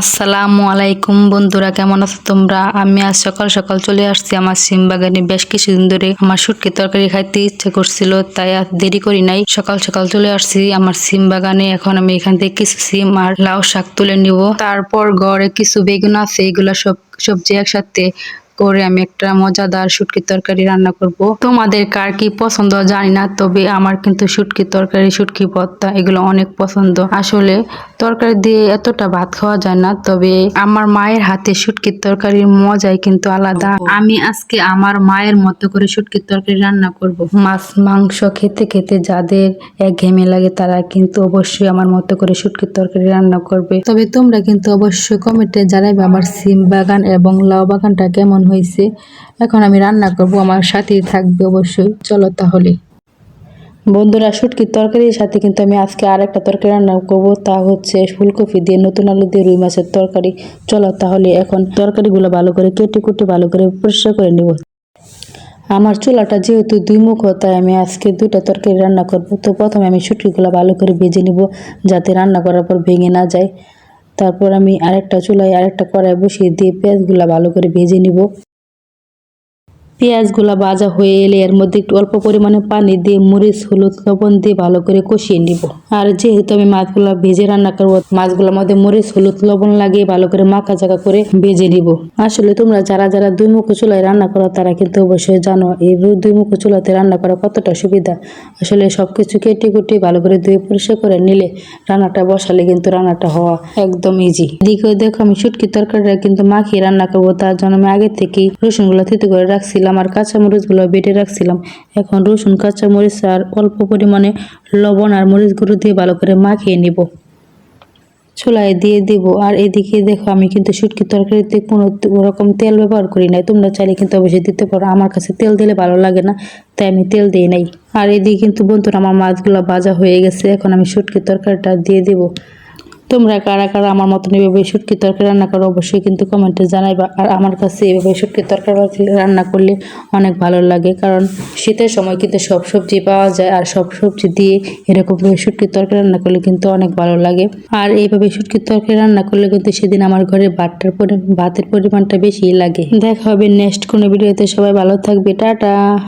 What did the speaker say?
আসসালামু আলাইকুম বন্ধুরা, কেমন আছো তোমরা? আমি আজ সকাল সকাল চলে আসছি আমার সিম বাগানে বেশ কিছুদিন ধরে আমার সুটকি তরকারি খাইতে ইচ্ছে করছিল, তাই আর দেরি করি নাই। সকাল সকাল চলে আসছি আমার সিম বাগানে এখন আমি এখান থেকে কিছু সিম আর লাউ শাক তুলে নিব। তারপর ঘরে কিছু বেগুন আছে, এগুলা সব সবজি একসাথে করে আমি একটা মজাদার শুটকি তরকারি রান্না করব। তোমাদের কার কি পছন্দ জানি না, তবে আমার কিন্তু শুটকি তরকারি, শুটকি ভর্তা এগুলো অনেক পছন্দ। আসলে তরকারি দিয়ে এতটা ভাত খাওয়া যায় না, তবে আমার মায়ের হাতে শুটকির তরকারির মজাই কিন্তু আলাদা। আমি আজকে আমার মায়ের মতো করে শুটকির তরকারি রান্না করব। মাছ, মাংস খেতে খেতে যাদের এক ঘেমে লাগে তারা কিন্তু অবশ্যই আমার মতো করে শুটকির তরকারি রান্না করবে। তবে তোমরা কিন্তু অবশ্যই কমেন্টে জানাবে আমার সিম বাগান এবং লাউ বাগানটা কেমন হয়েছে এখন আমি রান্না করব, আমার সাথেই থাকবে অবশ্যই। চলো তাহলে। বন্ধুরা, শুটকির তরকারির সাথে কিন্তু আমি আজকে আর একটা তরকারি রান্না করব। তা হচ্ছে ফুলকপি দিয়ে, নতুন আলু দিয়ে রুই মাছের তরকারি। চলো তাহলে এখন তরকারিগুলো ভালো করে কেটে কুটে ভালো করে পরিষ্কার করে নিব। আমার চুলাটা যেহেতু দুই মুখ, তাই আমি আজকে দুটো তরকারি রান্না করব। তো প্রথমে আমি শুটকিগুলো ভালো করে ভেজে নিব, যাতে রান্না করার পর ভেঙে না যায়। তারপর আমি আরেকটা চুলায় আরেকটা কড়াই বসিয়ে দিয়ে পেঁয়াজগুলো ভালো করে ভেজে নিব। পেঁয়াজগুলা ভাজা হয়ে এলে এর মধ্যে একটু অল্প পরিমাণে পানি দিয়ে মরিচ, হলুদ, লবণ দিয়ে ভালো করে কষিয়ে নিব। আর যেহেতু আমি মাছগুলা ভেজে রান্না করব, মাছগুলোর মধ্যে মরিচ, হলুদ, লবণ লাগিয়ে ভালো করে মাখা জাকা করে ভেজে নিব। আসলে তোমরা যারা যারা দুই মুখো চুলায় রান্না করো, তারা কিন্তু অবশ্যই জানো এই দুই মুখো চুলাতে রান্না করা কতটা সুবিধা। আসলে সবকিছু কেটে কুটে ভালো করে ধুয়ে পরিষ্কার করে নিলে রান্নাটা বসালে কিন্তু রান্নাটা হওয়া একদম ইজি এদিকে দেখো আমি শুটকি তরকারিটা কিন্তু মাখিয়ে রান্না করব, তার জন্য আমি আগে থেকেই রসুনগুলো থেতে করে রাখছিলাম। আর কাঁচামরিচগুলো বেটে রাখছিলাম। এখন রসুন, কাঁচামরিচ আর অল্প পরিমাণে লবণ আর মরিচ গুঁড়ো দিয়ে ভালো করে মাখিয়ে নিব। চুলায় দিয়ে দিব। আর এদিকে দেখো, আমি কিন্তু শুটকি তরকারিতে কোনো রকম তেল ব্যবহার করি নাই। তোমরা চাইলে কিন্তু অবশ্যই দিতে পারো। আমার কাছে তেল দিলে ভালো লাগে না, তাই আমি তেল দিই নাই। আর এদিকে কিন্তু বন্ধুরা, আমার মাছগুলো ভাজা হয়ে গেছে। এখন আমি শুটকি তরকারিটা দিয়ে দিব। তোমরা কারা কারা আমার মতন এভাবে শুটকি তরকারি রান্না করো, অবশ্যই কিন্তু কমেন্টে জানাইবা। আর আমার কাছে এভাবে শুটকি তরকারি রান্না করলে অনেক ভালো লাগে, কারণ শীতের সময় কিন্তু সব সবজি পাওয়া যায় আর সব সবজি দিয়ে এরকম করে শুটকি তরকারি রান্না করলে কিন্তু অনেক ভালো লাগে। আর এইভাবে শুটকি তরকারি রান্না করলে কিন্তু সেদিন আমার ঘরে ভাতটার ভাতের পরিমাণটা বেশি লাগে। দেখা হবে নেক্সট কোনো ভিডিওতে, সবাই ভালো থাকবে, টাটা।